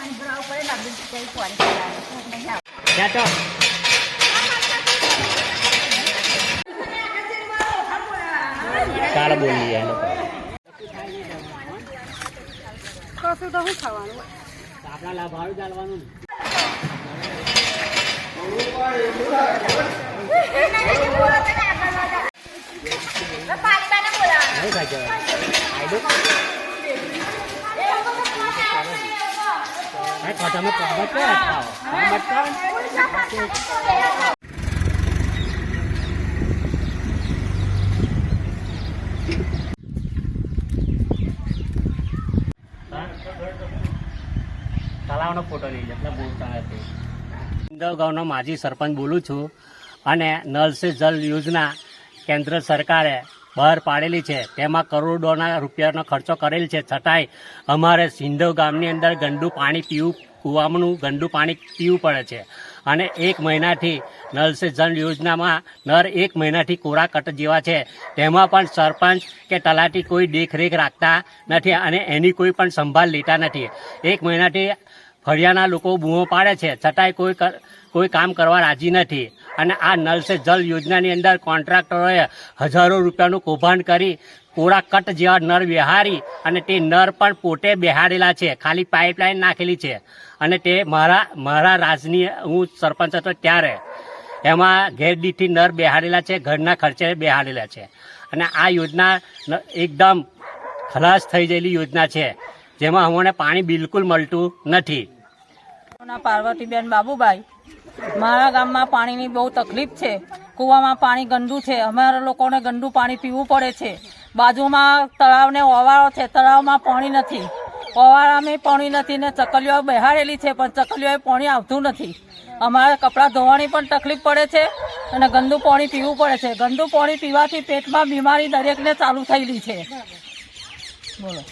જઈ ફોન કરાવે નહીં આવે ત્યાં તો ચાલો બોલીએ એનો કશું તો શું ખાવાનું? આપણા લાભાળું ચાલવાનું. પાલિકાને બોલાવવાના. નહીં તમે કાગળ કે અટકાવો અટકાવો ને. ફોટો લઈ એટલે બોલતા નથી ઇન્દોર ગામનો માજી સરપંચ બોલું છું અને નલ સે જલ યોજના કેન્દ્ર સરકારે બહાર પાડેલી છે. તેમાં કરોડોના રૂપિયાનો ખર્ચો કરેલ છે. છતાંય અમારે સિંધવ ગામની અંદર ગંદુ પાણી પીવું કૂવાનું ગંદુ પાણી પીવું પડે છે. અને એક મહિનાથી નલ સે જલ યોજનામાં નર એક મહિનાથી કોરા કટ જેવા છે. તેમાં પણ સરપંચ કે તલાટી કોઈ દેખરેખ રાખતા નથી અને એની કોઈ પણ સંભાળ લેતા નથી. એક મહિનાથી ફળિયાના લોકો બૂમો પાડે છે. છતાંય કોઈ કોઈ કામ કરવા રાજી નથી. અને આ નલ સે જલ યોજનાની અંદર કોન્ટ્રાક્ટરોએ હજારો રૂપિયાનું કૌભાંડ કરી કોરા કટ જેવા નર બેહારી અને તે નર પણ પોતે બિહારેલા છે. ખાલી પાઇપલાઇન નાખેલી છે. અને તે મારા મારા રાજની હું સરપંચ હતો ત્યારે. એમાં ઘેરડીથી નર બેહાડેલા છે, ઘરના ખર્ચે બિહારેલા છે. અને આ યોજના એકદમ ખલાસ થઈ ગયેલી યોજના છે. જેમાં અમને પાણી બિલકુલ મળતું નથી. પાર્વતીબેન બાબુભાઈ મારા ગામમાં પાણીની બહુ તકલીફ છે. કૂવામાં પાણી ગંદુ છે. અમારા લોકોને ગંદુ પાણી પીવું પડે છે. બાજુમાં તળાવને ઓવાળો છે. તળાવમાં પાણી નથી. ઓવાળામાં પાણી નથી ને ચકલીઓ બેહાડેલી છે, પણ ચકલીઓએ પાણી આવતું નથી. અમારે કપડાં ધોવાની પણ તકલીફ પડે છે અને ગંદુ પાણી પીવું પડે છે. ગંદુ પાણી પીવાથી પેટમાં બીમારી દરેકને ચાલુ થયેલી છે. બોલો.